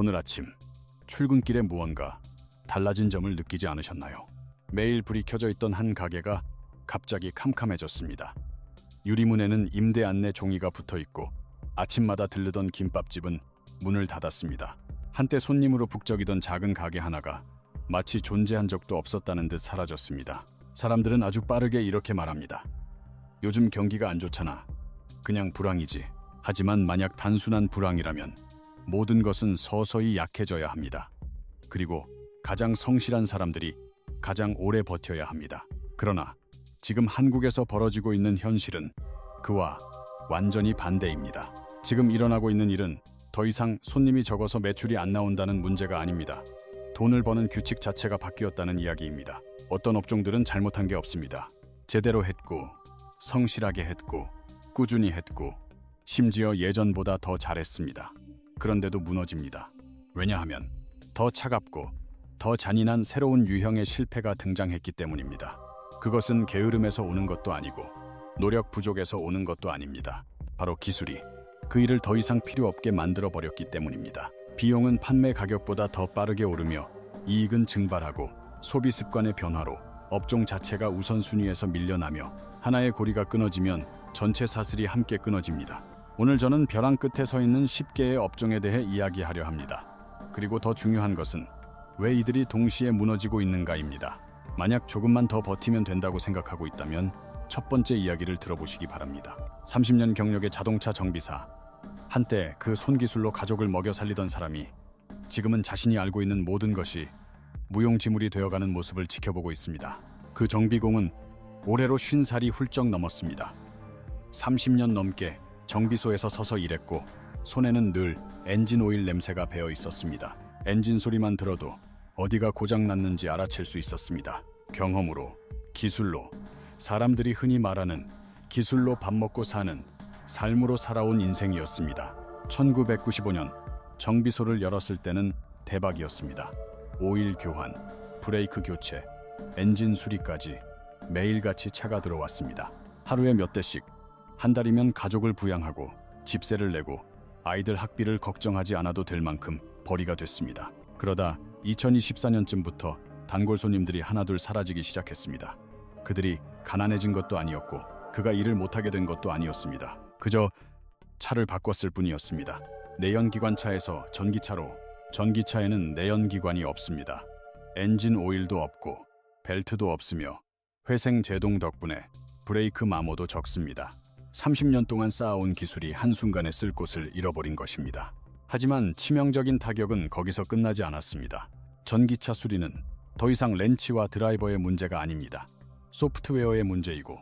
오늘 아침 출근길에 무언가 달라진 점을 느끼지 않으셨나요? 매일 불이 켜져 있던 한 가게가 갑자기 캄캄해졌습니다. 유리문에는 임대 안내 종이가 붙어 있고 아침마다 들르던 김밥집은 문을 닫았습니다. 한때 손님으로 북적이던 작은 가게 하나가 마치 존재한 적도 없었다는 듯 사라졌습니다. 사람들은 아주 빠르게 이렇게 말합니다. 요즘 경기가 안 좋잖아. 그냥 불황이지. 하지만 만약 단순한 불황이라면 모든 것은 서서히 약해져야 합니다. 그리고 가장 성실한 사람들이 가장 오래 버텨야 합니다. 그러나 지금 한국에서 벌어지고 있는 현실은 그와 완전히 반대입니다. 지금 일어나고 있는 일은 더 이상 손님이 적어서 매출이 안 나온다는 문제가 아닙니다. 돈을 버는 규칙 자체가 바뀌었다는 이야기입니다. 어떤 업종들은 잘못한 게 없습니다. 제대로 했고, 성실하게 했고, 꾸준히 했고, 심지어 예전보다 더 잘했습니다. 그런데도 무너집니다. 왜냐하면 더 차갑고 더 잔인한 새로운 유형의 실패가 등장했기 때문입니다. 그것은 게으름에서 오는 것도 아니고 노력 부족에서 오는 것도 아닙니다. 바로 기술이 그 일을 더 이상 필요 없게 만들어 버렸기 때문입니다. 비용은 판매 가격보다 더 빠르게 오르며 이익은 증발하고 소비 습관의 변화로 업종 자체가 우선순위에서 밀려나며 하나의 고리가 끊어지면 전체 사슬이 함께 끊어집니다. 오늘 저는 벼랑 끝에 서 있는 10개의 업종에 대해 이야기하려 합니다. 그리고 더 중요한 것은 왜 이들이 동시에 무너지고 있는가입니다. 만약 조금만 더 버티면 된다고 생각하고 있다면 첫 번째 이야기를 들어보시기 바랍니다. 30년 경력의 자동차 정비사. 한때 그 손기술로 가족을 먹여 살리던 사람이 지금은 자신이 알고 있는 모든 것이 무용지물이 되어가는 모습을 지켜보고 있습니다. 그 정비공은 올해로 50살이 훌쩍 넘었습니다. 30년 넘게 정비소에서 서서 일했고 손에는 늘 엔진 오일 냄새가 배어 있었습니다. 엔진 소리만 들어도 어디가 고장 났는지 알아챌 수 있었습니다. 경험으로, 기술로, 사람들이 흔히 말하는 기술로 밥 먹고 사는 삶으로 살아온 인생이었습니다. 1995년 정비소를 열었을 때는 대박이었습니다. 오일 교환, 브레이크 교체, 엔진 수리까지 매일같이 차가 들어왔습니다. 하루에 몇 대씩, 한 달이면 가족을 부양하고 집세를 내고 아이들 학비를 걱정하지 않아도 될 만큼 벌이가 됐습니다. 그러다 2024년쯤부터 단골 손님들이 하나둘 사라지기 시작했습니다. 그들이 가난해진 것도 아니었고 그가 일을 못하게 된 것도 아니었습니다. 그저 차를 바꿨을 뿐이었습니다. 내연기관차에서 전기차로 전기차에는 내연기관이 없습니다. 엔진 오일도 없고 벨트도 없으며 회생 제동 덕분에 브레이크 마모도 적습니다. 30년 동안 쌓아온 기술이 한순간에 쓸 곳을 잃어버린 것입니다. 하지만 치명적인 타격은 거기서 끝나지 않았습니다. 전기차 수리는 더 이상 렌치와 드라이버의 문제가 아닙니다. 소프트웨어의 문제이고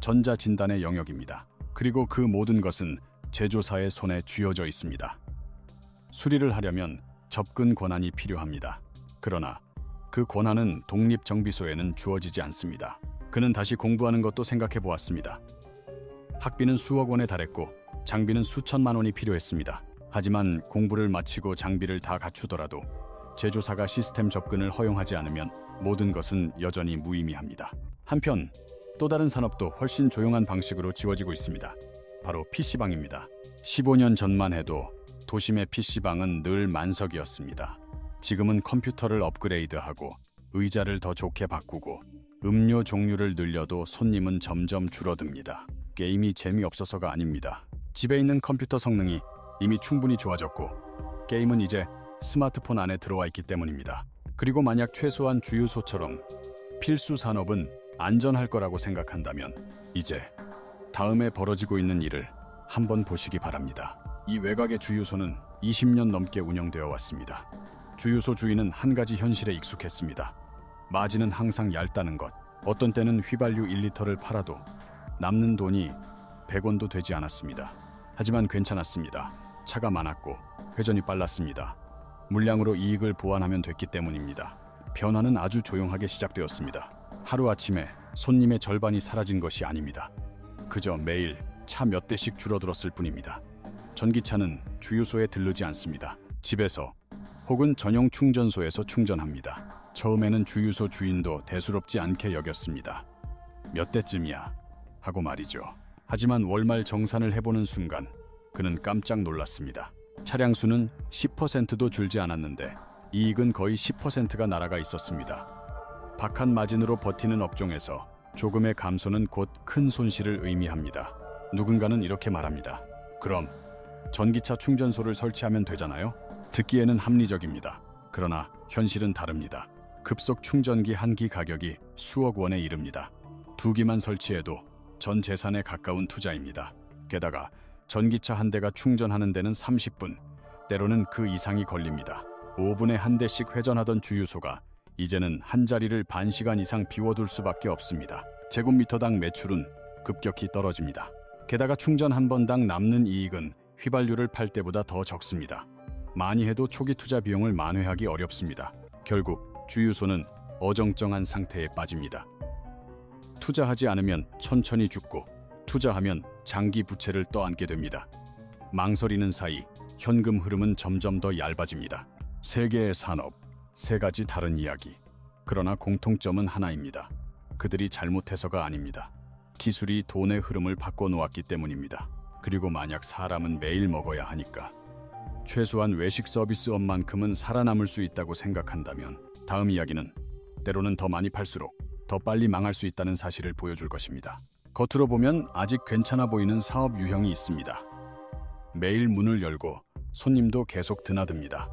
전자 진단의 영역입니다. 그리고 그 모든 것은 제조사의 손에 쥐어져 있습니다. 수리를 하려면 접근 권한이 필요합니다. 그러나 그 권한은 독립정비소에는 주어지지 않습니다. 그는 다시 공부하는 것도 생각해 보았습니다. 학비는 수억 원에 달했고 장비는 수천만 원이 필요했습니다. 하지만 공부를 마치고 장비를 다 갖추더라도 제조사가 시스템 접근을 허용하지 않으면 모든 것은 여전히 무의미합니다. 한편 또 다른 산업도 훨씬 조용한 방식으로 지워지고 있습니다. 바로 PC방입니다. 15년 전만 해도 도심의 PC방은 늘 만석이었습니다. 지금은 컴퓨터를 업그레이드하고 의자를 더 좋게 바꾸고 음료 종류를 늘려도 손님은 점점 줄어듭니다. 게임이 재미없어서가 아닙니다. 집에 있는 컴퓨터 성능이 이미 충분히 좋아졌고 게임은 이제 스마트폰 안에 들어와 있기 때문입니다. 그리고 만약 최소한 주유소처럼 필수 산업은 안전할 거라고 생각한다면 이제 다음에 벌어지고 있는 일을 한번 보시기 바랍니다. 이 외곽의 주유소는 20년 넘게 운영되어 왔습니다. 주유소 주인은 한 가지 현실에 익숙했습니다. 마진은 항상 얇다는 것. 어떤 때는 휘발유 1리터를 팔아도 남는 돈이 100원도 되지 않았습니다. 하지만 괜찮았습니다. 차가 많았고 회전이 빨랐습니다. 물량으로 이익을 보완하면 됐기 때문입니다. 변화는 아주 조용하게 시작되었습니다. 하루아침에 손님의 절반이 사라진 것이 아닙니다. 그저 매일 차 몇 대씩 줄어들었을 뿐입니다. 전기차는 주유소에 들르지 않습니다. 집에서 혹은 전용 충전소에서 충전합니다. 처음에는 주유소 주인도 대수롭지 않게 여겼습니다. 몇 대쯤이야? 하고 말이죠. 하지만 월말 정산을 해보는 순간 그는 깜짝 놀랐습니다. 차량 수는 10%도 줄지 않았는데 이익은 거의 10%가 날아가 있었습니다. 박한 마진으로 버티는 업종에서 조금의 감소는 곧 큰 손실을 의미합니다. 누군가는 이렇게 말합니다. 그럼 전기차 충전소를 설치하면 되잖아요? 듣기에는 합리적입니다. 그러나 현실은 다릅니다. 급속 충전기 한 기 가격이 수억 원에 이릅니다. 두 기만 설치해도 전 재산에 가까운 투자입니다. 게다가 전기차 한 대가 충전하는 데는 30분, 때로는 그 이상이 걸립니다. 5분에 한 대씩 회전하던 주유소가 이제는 한 자리를 반 시간 이상 비워둘 수밖에 없습니다. 제곱미터당 매출은 급격히 떨어집니다. 게다가 충전 한 번당 남는 이익은 휘발유를 팔 때보다 더 적습니다. 많이 해도 초기 투자 비용을 만회하기 어렵습니다. 결국 주유소는 어정쩡한 상태에 빠집니다. 투자하지 않으면 천천히 죽고 투자하면 장기 부채를 떠안게 됩니다. 망설이는 사이 현금 흐름은 점점 더 얇아집니다. 세 개의 산업, 세 가지 다른 이야기. 그러나 공통점은 하나입니다. 그들이 잘못해서가 아닙니다. 기술이 돈의 흐름을 바꿔놓았기 때문입니다. 그리고 만약 사람은 매일 먹어야 하니까 최소한 외식 서비스업만큼은 살아남을 수 있다고 생각한다면 다음 이야기는 때로는 더 많이 팔수록 더 빨리 망할 수 있다는 사실을 보여줄 것입니다. 겉으로 보면 아직 괜찮아 보이는 사업 유형이 있습니다. 매일 문을 열고 손님도 계속 드나듭니다.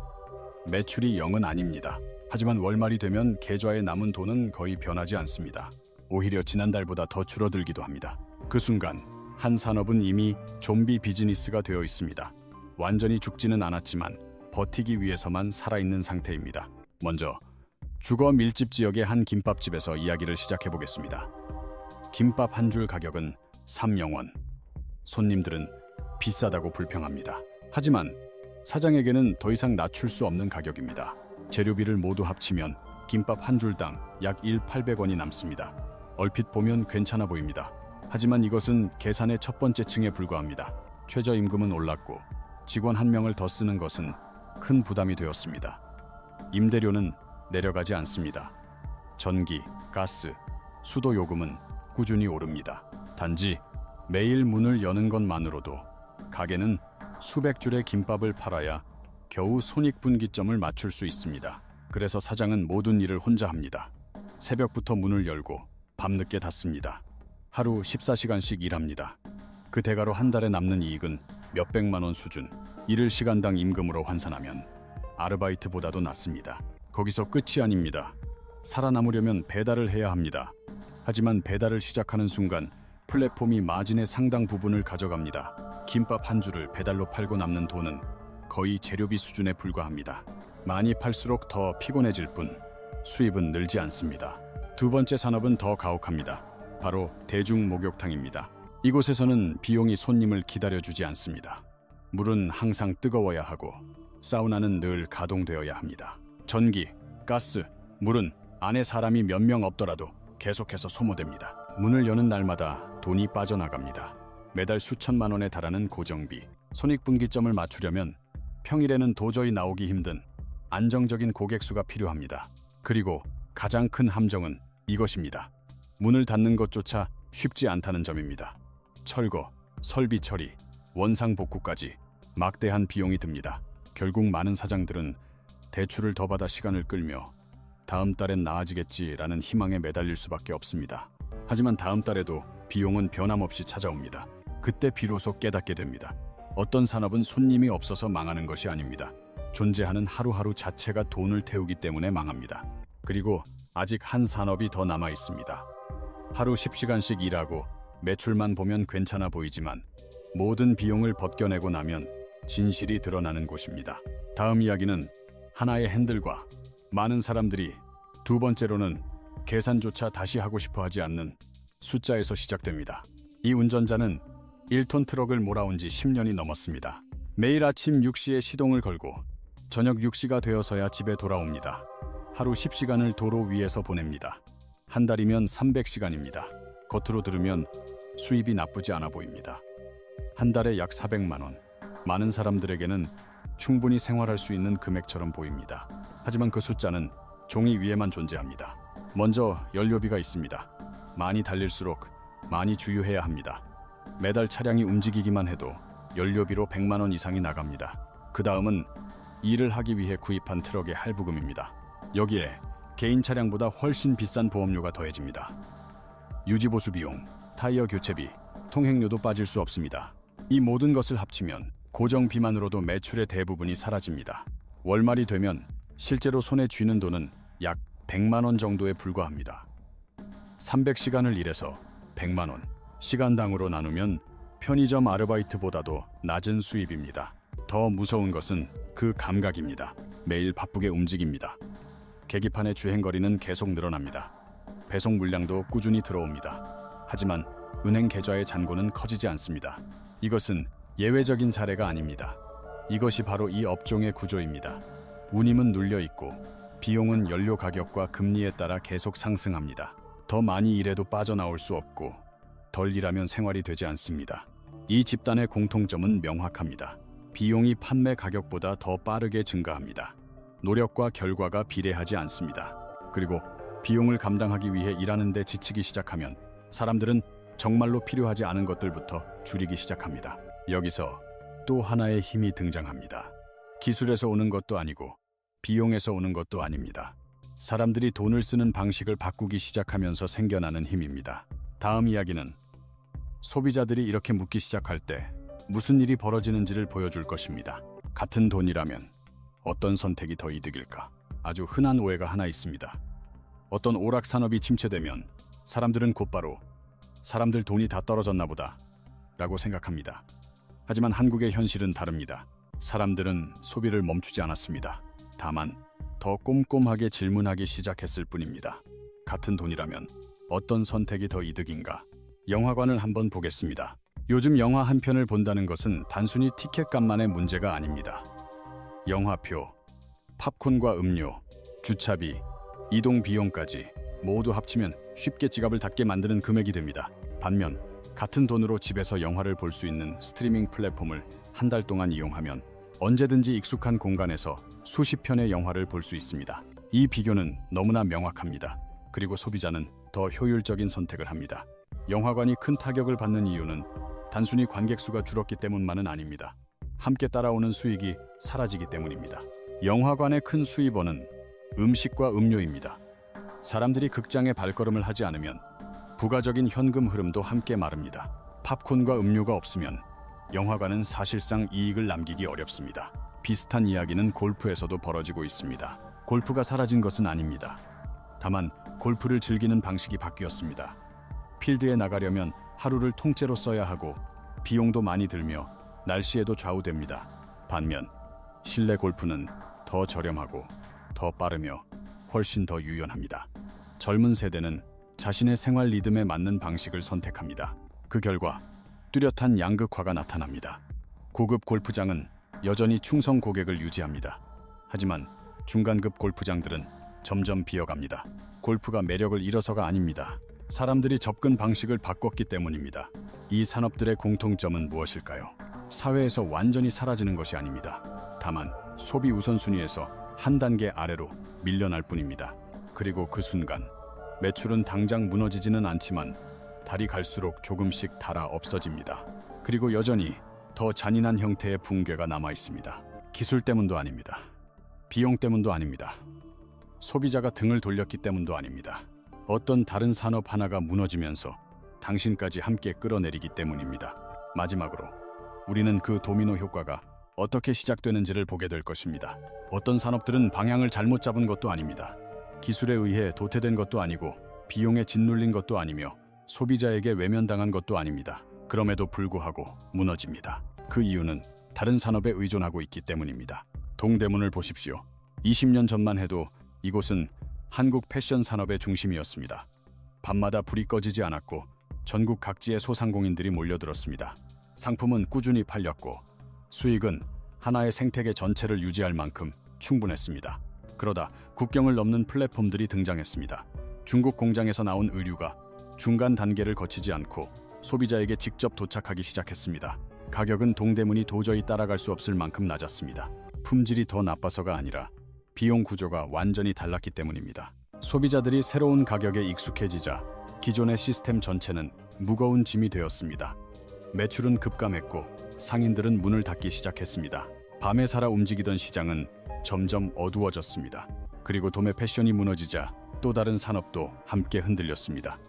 매출이 0은 아닙니다. 하지만 월말이 되면 계좌에 남은 돈은 거의 변하지 않습니다. 오히려 지난달보다 더 줄어들기도 합니다. 그 순간 한 산업은 이미 좀비 비즈니스가 되어 있습니다. 완전히 죽지는 않았지만 버티기 위해서만 살아있는 상태입니다. 먼저 주거 밀집 지역의 한 김밥집에서 이야기를 시작해 보겠습니다. 김밥 한 줄 가격은 3영원. 손님들은 비싸다고 불평합니다. 하지만 사장에게는 더 이상 낮출 수 없는 가격입니다. 재료비를 모두 합치면 김밥 한 줄당 약 1,800원이 남습니다. 얼핏 보면 괜찮아 보입니다. 하지만 이것은 계산의 첫 번째 층에 불과합니다. 최저임금은 올랐고 직원 한 명을 더 쓰는 것은 큰 부담이 되었습니다. 임대료는 내려가지 않습니다. 전기, 가스, 수도 요금은 꾸준히 오릅니다. 단지 매일 문을 여는 것만으로도 가게는 수백 줄의 김밥을 팔아야 겨우 손익분기점을 맞출 수 있습니다. 그래서 사장은 모든 일을 혼자 합니다. 새벽부터 문을 열고 밤늦게 닫습니다. 하루 14시간씩 일합니다. 그 대가로 한 달에 남는 이익은 몇백만 원 수준. 일을 시간당 임금으로 환산하면 아르바이트보다도 낫습니다. 거기서 끝이 아닙니다. 살아남으려면 배달을 해야 합니다. 하지만 배달을 시작하는 순간 플랫폼이 마진의 상당 부분을 가져갑니다. 김밥 한 줄을 배달로 팔고 남는 돈은 거의 재료비 수준에 불과합니다. 많이 팔수록 더 피곤해질 뿐 수입은 늘지 않습니다. 두 번째 산업은 더 가혹합니다. 바로 대중 목욕탕입니다. 이곳에서는 비용이 손님을 기다려주지 않습니다. 물은 항상 뜨거워야 하고 사우나는 늘 가동되어야 합니다. 전기, 가스, 물은 안에 사람이 몇 명 없더라도 계속해서 소모됩니다. 문을 여는 날마다 돈이 빠져나갑니다. 매달 수천만 원에 달하는 고정비, 손익분기점을 맞추려면 평일에는 도저히 나오기 힘든 안정적인 고객 수가 필요합니다. 그리고 가장 큰 함정은 이것입니다. 문을 닫는 것조차 쉽지 않다는 점입니다. 철거, 설비 처리, 원상 복구까지 막대한 비용이 듭니다. 결국 많은 사장들은 대출을 더 받아 시간을 끌며 다음 달엔 나아지겠지라는 희망에 매달릴 수밖에 없습니다. 하지만 다음 달에도 비용은 변함없이 찾아옵니다. 그때 비로소 깨닫게 됩니다. 어떤 산업은 손님이 없어서 망하는 것이 아닙니다. 존재하는 하루하루 자체가 돈을 태우기 때문에 망합니다. 그리고 아직 한 산업이 더 남아 있습니다. 하루 10시간씩 일하고 매출만 보면 괜찮아 보이지만 모든 비용을 벗겨내고 나면 진실이 드러나는 곳입니다. 다음 이야기는 하나의 핸들과 많은 사람들이 두 번째로는 계산조차 다시 하고 싶어 하지 않는 숫자에서 시작됩니다. 이 운전자는 1톤 트럭을 몰아온 지 10년이 넘었습니다. 매일 아침 6시에 시동을 걸고 저녁 6시가 되어서야 집에 돌아옵니다. 하루 10시간을 도로 위에서 보냅니다. 한 달이면 300시간입니다. 겉으로 들으면 수입이 나쁘지 않아 보입니다. 한 달에 약 400만 원. 많은 사람들에게는 충분히 생활할 수 있는 금액처럼 보입니다. 하지만 그 숫자는 종이 위에만 존재합니다. 먼저 연료비가 있습니다. 많이 달릴수록 많이 주유해야 합니다. 매달 차량이 움직이기만 해도 연료비로 100만 원 이상이 나갑니다. 그 다음은 일을 하기 위해 구입한 트럭의 할부금입니다. 여기에 개인 차량보다 훨씬 비싼 보험료가 더해집니다. 유지보수 비용, 타이어 교체비, 통행료도 빠질 수 없습니다. 이 모든 것을 합치면 고정 비만으로도 매출의 대부분이 사라집니다. 월말이 되면 실제로 손에 쥐는 돈은 약 100만 원 정도에 불과합니다. 300시간을 일해서 100만 원, 시간당으로 나누면 편의점 아르바이트보다도 낮은 수입입니다. 더 무서운 것은 그 감각입니다. 매일 바쁘게 움직입니다. 계기판의 주행거리는 계속 늘어납니다. 배송 물량도 꾸준히 들어옵니다. 하지만 은행 계좌의 잔고는 커지지 않습니다. 이것은 예외적인 사례가 아닙니다. 이것이 바로 이 업종의 구조입니다. 운임은 눌려 있고 비용은 연료 가격과 금리에 따라 계속 상승합니다. 더 많이 일해도 빠져나올 수 없고 덜 일하면 생활이 되지 않습니다. 이 집단의 공통점은 명확합니다. 비용이 판매 가격보다 더 빠르게 증가합니다. 노력과 결과가 비례하지 않습니다. 그리고 비용을 감당하기 위해 일하는 데 지치기 시작하면 사람들은 정말로 필요하지 않은 것들부터 줄이기 시작합니다. 여기서 또 하나의 힘이 등장합니다. 기술에서 오는 것도 아니고 비용에서 오는 것도 아닙니다. 사람들이 돈을 쓰는 방식을 바꾸기 시작하면서 생겨나는 힘입니다. 다음 이야기는 소비자들이 이렇게 묻기 시작할 때 무슨 일이 벌어지는지를 보여줄 것입니다. 같은 돈이라면 어떤 선택이 더 이득일까? 아주 흔한 오해가 하나 있습니다. 어떤 오락 산업이 침체되면 사람들은 곧바로 사람들 돈이 다 떨어졌나 보다 라고 생각합니다. 하지만 한국의 현실은 다릅니다. 사람들은 소비를 멈추지 않았습니다. 다만 더 꼼꼼하게 질문하기 시작했을 뿐입니다. 같은 돈이라면 어떤 선택이 더 이득인가? 영화관을 한번 보겠습니다. 요즘 영화 한 편을 본다는 것은 단순히 티켓값만의 문제가 아닙니다. 영화표, 팝콘과 음료, 주차비, 이동 비용까지 모두 합치면 쉽게 지갑을 닫게 만드는 금액이 됩니다. 반면 같은 돈으로 집에서 영화를 볼 수 있는 스트리밍 플랫폼을 한 달 동안 이용하면 언제든지 익숙한 공간에서 수십 편의 영화를 볼 수 있습니다. 이 비교는 너무나 명확합니다. 그리고 소비자는 더 효율적인 선택을 합니다. 영화관이 큰 타격을 받는 이유는 단순히 관객 수가 줄었기 때문만은 아닙니다. 함께 따라오는 수익이 사라지기 때문입니다. 영화관의 큰 수입원은 음식과 음료입니다. 사람들이 극장에 발걸음을 하지 않으면 부가적인 현금 흐름도 함께 마릅니다. 팝콘과 음료가 없으면 영화관은 사실상 이익을 남기기 어렵습니다. 비슷한 이야기는 골프에서도 벌어지고 있습니다. 골프가 사라진 것은 아닙니다. 다만 골프를 즐기는 방식이 바뀌었습니다. 필드에 나가려면 하루를 통째로 써야 하고 비용도 많이 들며 날씨에도 좌우됩니다. 반면 실내 골프는 더 저렴하고 더 빠르며 훨씬 더 유연합니다. 젊은 세대는 자신의 생활 리듬에 맞는 방식을 선택합니다. 그 결과 뚜렷한 양극화가 나타납니다. 고급 골프장은 여전히 충성 고객을 유지합니다. 하지만 중간급 골프장들은 점점 비어갑니다. 골프가 매력을 잃어서가 아닙니다. 사람들이 접근 방식을 바꿨기 때문입니다. 이 산업들의 공통점은 무엇일까요? 사회에서 완전히 사라지는 것이 아닙니다. 다만 소비 우선순위에서 한 단계 아래로 밀려날 뿐입니다. 그리고 그 순간 매출은 당장 무너지지는 않지만 달이 갈수록 조금씩 달아 없어집니다. 그리고 여전히 더 잔인한 형태의 붕괴가 남아 있습니다. 기술 때문도 아닙니다. 비용 때문도 아닙니다. 소비자가 등을 돌렸기 때문도 아닙니다. 어떤 다른 산업 하나가 무너지면서 당신까지 함께 끌어내리기 때문입니다. 마지막으로 우리는 그 도미노 효과가 어떻게 시작되는지를 보게 될 것입니다. 어떤 산업들은 방향을 잘못 잡은 것도 아닙니다. 기술에 의해 도태된 것도 아니고 비용에 짓눌린 것도 아니며 소비자에게 외면당한 것도 아닙니다. 그럼에도 불구하고 무너집니다. 그 이유는 다른 산업에 의존하고 있기 때문입니다. 동대문을 보십시오. 20년 전만 해도 이곳은 한국 패션 산업의 중심이었습니다. 밤마다 불이 꺼지지 않았고 전국 각지의 소상공인들이 몰려들었습니다. 상품은 꾸준히 팔렸고 수익은 하나의 생태계 전체를 유지할 만큼 충분했습니다. 그러다 국경을 넘는 플랫폼들이 등장했습니다. 중국 공장에서 나온 의류가 중간 단계를 거치지 않고 소비자에게 직접 도착하기 시작했습니다. 가격은 동대문이 도저히 따라갈 수 없을 만큼 낮았습니다. 품질이 더 나빠서가 아니라 비용 구조가 완전히 달랐기 때문입니다. 소비자들이 새로운 가격에 익숙해지자 기존의 시스템 전체는 무거운 짐이 되었습니다. 매출은 급감했고 상인들은 문을 닫기 시작했습니다. 밤에 살아 움직이던 시장은 점점 어두워졌습니다. 그리고 도매 패션이 무너지자 또 다른 산업도 함께 흔들렸습니다.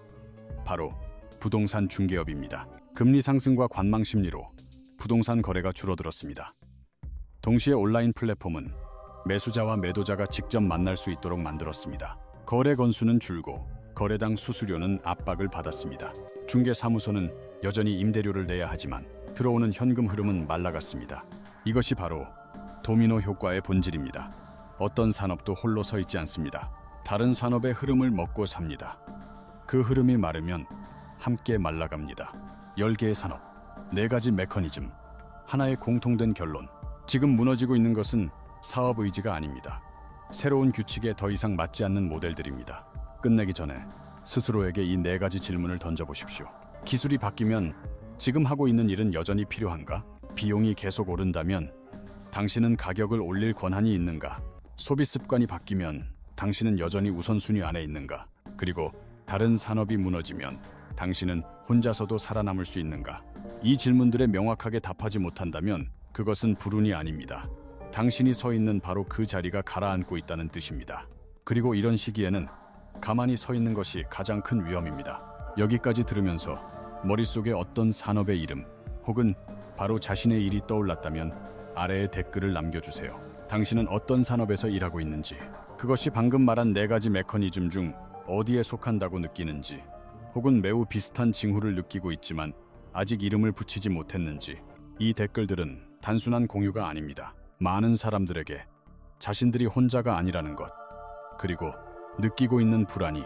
바로 부동산 중개업입니다. 금리 상승과 관망 심리로 부동산 거래가 줄어들었습니다. 동시에 온라인 플랫폼은 매수자와 매도자가 직접 만날 수 있도록 만들었습니다. 거래 건수는 줄고 거래당 수수료는 압박을 받았습니다. 중개 사무소는 여전히 임대료를 내야 하지만 들어오는 현금 흐름은 말라갔습니다. 이것이 바로 도미노 효과의 본질입니다. 어떤 산업도 홀로 서 있지 않습니다. 다른 산업의 흐름을 먹고 삽니다. 그 흐름이 마르면 함께 말라갑니다. 10개의 산업, 4가지 메커니즘, 하나의 공통된 결론. 지금 무너지고 있는 것은 사업 의지가 아닙니다. 새로운 규칙에 더 이상 맞지 않는 모델들입니다. 끝내기 전에 스스로에게 이 네 가지 질문을 던져보십시오. 기술이 바뀌면 지금 하고 있는 일은 여전히 필요한가? 비용이 계속 오른다면 당신은 가격을 올릴 권한이 있는가? 소비 습관이 바뀌면 당신은 여전히 우선순위 안에 있는가? 그리고 다른 산업이 무너지면 당신은 혼자서도 살아남을 수 있는가? 이 질문들에 명확하게 답하지 못한다면 그것은 불운이 아닙니다. 당신이 서 있는 바로 그 자리가 가라앉고 있다는 뜻입니다. 그리고 이런 시기에는 가만히 서 있는 것이 가장 큰 위험입니다. 여기까지 들으면서 머릿속에 어떤 산업의 이름 혹은 바로 자신의 일이 떠올랐다면 아래에 댓글을 남겨주세요. 당신은 어떤 산업에서 일하고 있는지, 그것이 방금 말한 네 가지 메커니즘 중 어디에 속한다고 느끼는지, 혹은 매우 비슷한 징후를 느끼고 있지만 아직 이름을 붙이지 못했는지, 이 댓글들은 단순한 공유가 아닙니다. 많은 사람들에게 자신들이 혼자가 아니라는 것, 그리고 느끼고 있는 불안이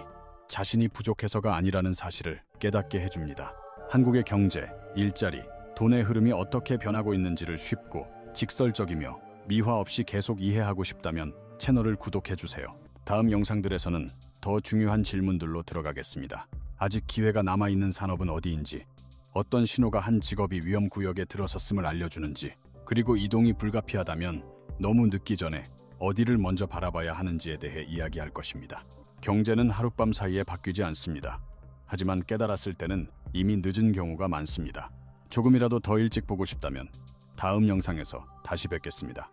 자신이 부족해서가 아니라는 사실을 깨닫게 해줍니다. 한국의 경제, 일자리, 돈의 흐름이 어떻게 변하고 있는지를 쉽고 직설적이며 미화 없이 계속 이해하고 싶다면 채널을 구독해주세요. 다음 영상들에서는 더 중요한 질문들로 들어가겠습니다. 아직 기회가 남아있는 산업은 어디인지, 어떤 신호가 한 직업이 위험 구역에 들어섰음을 알려주는지, 그리고 이동이 불가피하다면 너무 늦기 전에 어디를 먼저 바라봐야 하는지에 대해 이야기할 것입니다. 경제는 하룻밤 사이에 바뀌지 않습니다. 하지만 깨달았을 때는 이미 늦은 경우가 많습니다. 조금이라도 더 일찍 보고 싶다면 다음 영상에서 다시 뵙겠습니다.